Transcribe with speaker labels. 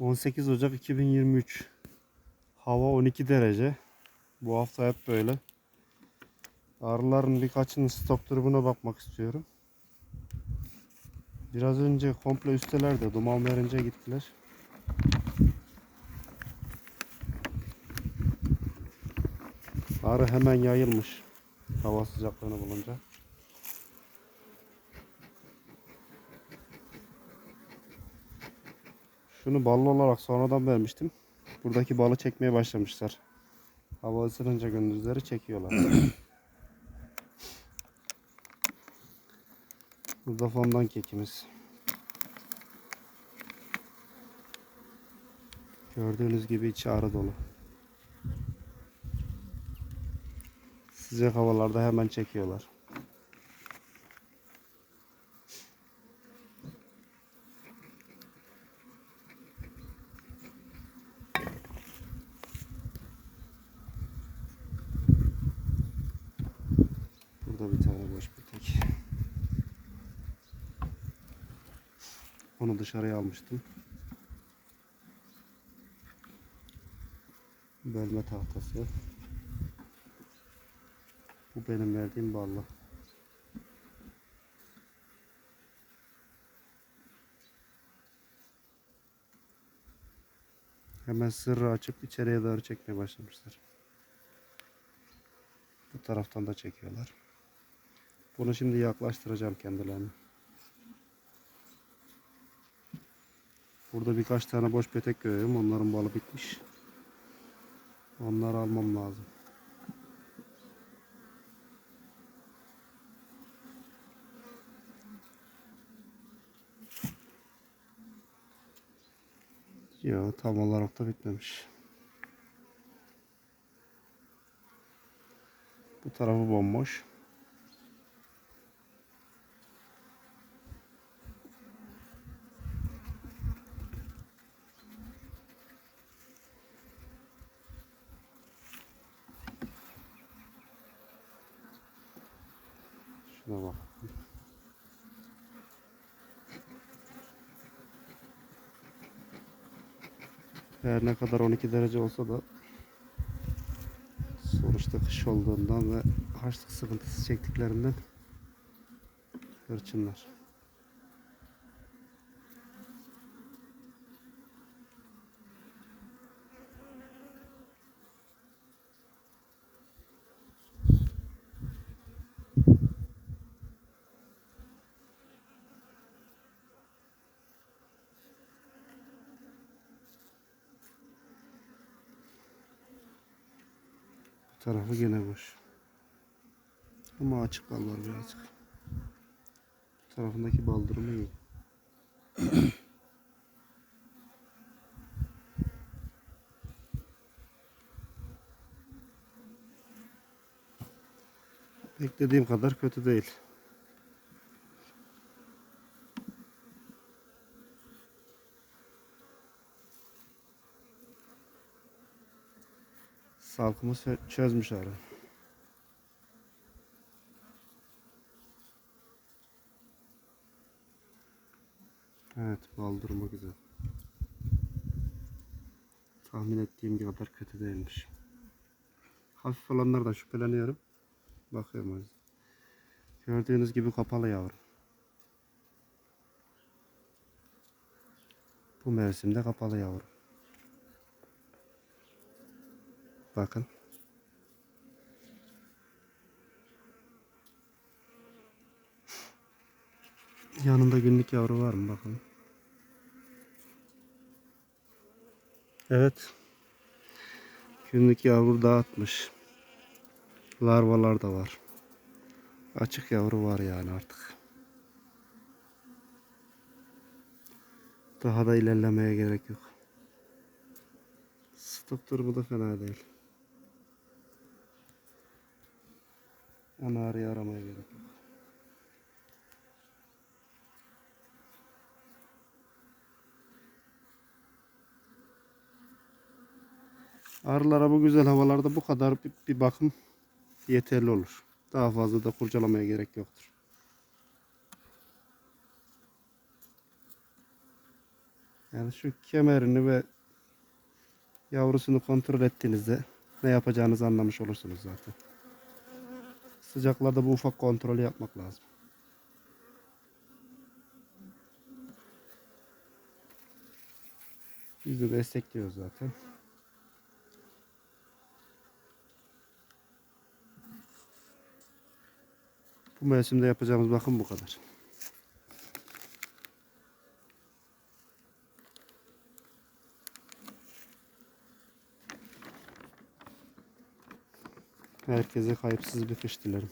Speaker 1: 18 Ocak 2023. Hava 12 derece. Bu hafta hep böyle. Arıların birkaçının stok durumuna bakmak istiyorum. Biraz önce komple üstelerde duman verince gittiler. Arı hemen yayılmış. Hava sıcaklığını bulunca. Şunu ballı olarak sonradan vermiştim. Buradaki balı çekmeye başlamışlar. Hava ısınınca gündüzleri çekiyorlar. Burada fondan kekimiz. Gördüğünüz gibi içi arı dolu. Sıcak havalarda hemen çekiyorlar. Burada bir tane boş bir tek. Onu dışarıya almıştım. Bölme tahtası. Bu benim verdiğim ballı. Hemen sırrı açıp içeriye doğru çekmeye başlamışlar. Bu taraftan da çekiyorlar. Bunu şimdi yaklaştıracağım kendilerine. Burada birkaç tane boş petek görüyorum. Onların balı bitmiş. Onları almam lazım. Yo tam olarak da bitmemiş. Bu tarafı bomboş. Şuna bak. Her ne kadar 12 derece olsa da sonuçta kış olduğundan ve açlık sıkıntısı çektiklerinden hırçınlar. Tarafı gene boş. Ama açık bal var birazcık. Bu tarafındaki bal iyi. Beklediğim kadar kötü değil. Salkımı çözmüş arı. Evet, bal durumu güzel. Tahmin ettiğim kadar kötü değilmiş. Hafif olanlardan şüpheleniyorum. Bakıyorum o yüzden. Gördüğünüz gibi kapalı yavrum. Bu mevsimde kapalı yavrum. Bakın. Yanında günlük yavru var mı bakalım. Evet. Günlük yavru dağıtmış. Larvalar da var. Açık yavru var yani artık. Daha da ilerlemeye gerek yok. Stok durumu da fena değil. Onu araya aramaya gerek yok. Arılara bu güzel havalarda bu kadar bir bakım yeterli olur. Daha fazla da kurcalamaya gerek yoktur. Yani şu kemerini ve yavrusunu kontrol ettiğinizde ne yapacağınızı anlamış olursunuz zaten. Sıcaklarda bu ufak kontrolü yapmak lazım. Biz de destekliyoruz zaten. Bu mevsimde yapacağımız bakım bu kadar. Herkese kayıpsız bir kış dilerim.